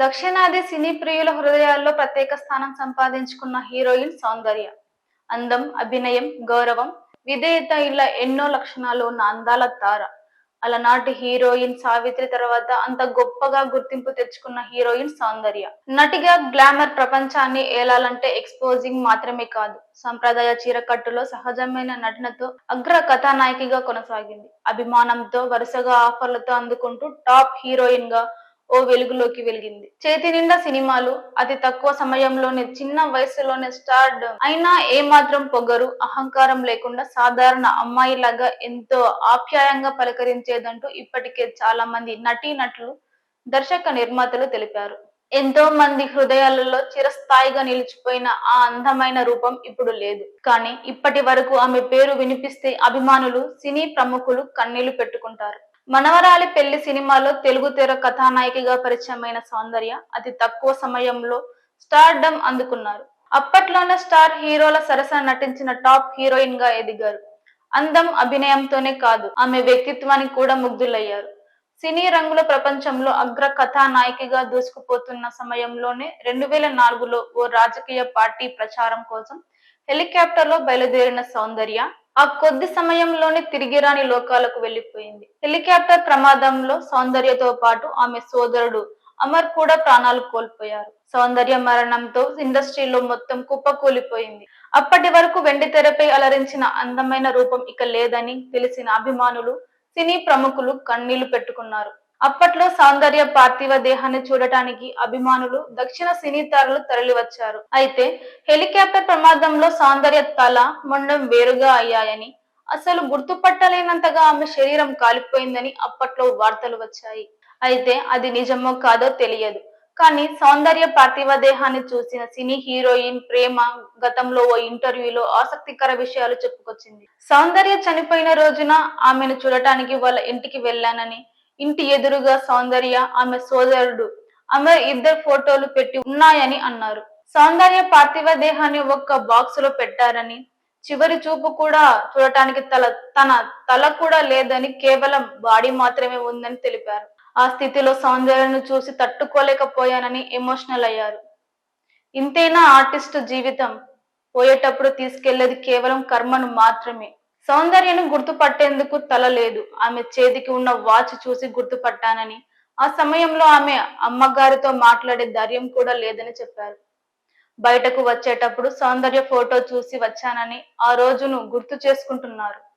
దక్షిణాది సినీ ప్రియుల హృదయాల్లో ప్రత్యేక స్థానం సంపాదించుకున్న హీరోయిన్ సౌందర్య. అందం అభినయం గౌరవం విధేయత ఇలా ఎన్నో లక్షణాలు ఉన్న అందాల తార అలనాటి హీరోయిన్ సావిత్రి తర్వాత అంత గొప్పగా గుర్తింపు తెచ్చుకున్న హీరోయిన్ సౌందర్య. నటిగా గ్లామర్ ప్రపంచాన్ని ఏలాలంటే ఎక్స్పోజింగ్ మాత్రమే కాదు సంప్రదాయ చీరకట్టులో సహజమైన నటనతో అగ్ర కథానాయకిగా కొనసాగింది. అభిమానంతో వరుసగా ఆఫర్లతో అందుకుంటూ టాప్ హీరోయిన్గా ఓ వెలుగులోకి వెలిగింది. చేతి నిండా సినిమాలు అతి తక్కువ సమయంలోనే చిన్న వయసులోనే స్టార్డ్ అయినా ఏమాత్రం పొగరు అహంకారం లేకుండా సాధారణ అమ్మాయిలాగా ఎంతో ఆప్యాయంగా పలకరించేదంటూ ఇప్పటికే చాలా మంది నటీ నటులు దర్శక నిర్మాతలు తెలిపారు. ఎంతో మంది హృదయాలలో చిరస్థాయిగా నిలిచిపోయిన ఆ అందమైన రూపం ఇప్పుడు లేదు. కానీ ఇప్పటి వరకు ఆమె పేరు వినిపిస్తే అభిమానులు సినీ ప్రముఖులు కన్నీళ్ళు పెట్టుకుంటారు. మనవరాలి పెళ్ళి సినిమాలో తెలుగు తెర కథానాయికగా పరిచయమైన సౌందర్య అతి తక్కువ సమయంలో స్టార్డమ్ అందుకున్నారు. అప్పట్లోనే స్టార్ హీరోల సరసన నటించిన టాప్ హీరోయిన్గా ఎదిగారు. అందం అభినయంతోనే కాదు ఆమె వ్యక్తిత్వానికి కూడా ముగ్ధులయ్యారు. సినీ రంగుల ప్రపంచంలో అగ్ర కథానాయికగా దూసుకుపోతున్న సమయంలోనే రెండు వేల నాలుగులో ఓ రాజకీయ పార్టీ ప్రచారం కోసం హెలికాప్టర్లో బయలుదేరిన సౌందర్య ఆ కొద్ది సమయంలోనే తిరిగిరాని లోకాలకు వెళ్ళిపోయింది హెలికాప్టర్ ప్రమాదంలో సౌందర్యతో పాటు ఆమె సోదరుడు అమర్ కూడా ప్రాణాలు కోల్పోయారు. సౌందర్య మరణంతో ఇండస్ట్రీలో మొత్తం కుప్పకూలిపోయింది. అప్పటి వరకు వెండి తెరపై అలరించిన అందమైన రూపం ఇక లేదని తెలిసిన అభిమానులు సినీ ప్రముఖులు కన్నీళ్ళు పెట్టుకున్నారు. అప్పట్లో సౌందర్య పార్థివ దేహాన్ని చూడటానికి అభిమానులు దక్షిణ సినీ తారలు తరలివచ్చారు. అయితే హెలికాప్టర్ ప్రమాదంలో సౌందర్య తల మొండం వేరుగా అయ్యాయని అసలు గుర్తుపట్టలేనంతగా ఆమె శరీరం కాలిపోయిందని అప్పట్లో వార్తలు వచ్చాయి. అయితే అది నిజమో కాదో తెలియదు. కానీ సౌందర్య పార్థివ దేహాన్ని చూసిన సినీ హీరోయిన్ ప్రేమ గతంలో ఓ ఇంటర్వ్యూలో ఆసక్తికర విషయాలు చెప్పుకొచ్చింది. సౌందర్య చనిపోయిన రోజున ఆమెను చూడటానికి వాళ్ళ ఇంటికి వెళ్ళానని ఇంటి ఎదురుగా సౌందర్య ఆమె సోదరుడు. అమర్ ఇద్దరు ఫోటోలు పెట్టి ఉన్నాయని అన్నారు. సౌందర్య పార్థివ దేహాన్ని ఒక్క బాక్స్లో పెట్టారని చివరి చూపు కూడా చూడటానికి తల తన తల కూడా లేదని కేవలం బాడీ మాత్రమే ఉందని తెలిపారు. ఆ స్థితిలో సౌందర్యను చూసి తట్టుకోలేకపోయానని ఎమోషనల్ అయ్యారు. ఇంతేనా ఆర్టిస్ట్ జీవితం పోయేటప్పుడు తీసుకెళ్ళేది కేవలం కర్మను మాత్రమే. సౌందర్యను గుర్తుపట్టేందుకు తల లేదు. ఆమె చేతికి ఉన్న వాచ్ చూసి గుర్తుపట్టానని. ఆ సమయంలో ఆమె అమ్మగారితో మాట్లాడే ధైర్యం కూడా లేదని చెప్పారు. బయటకు వచ్చేటప్పుడు సౌందర్య ఫోటో చూసి వచ్చానని ఆ రోజును గుర్తు చేసుకుంటున్నారు.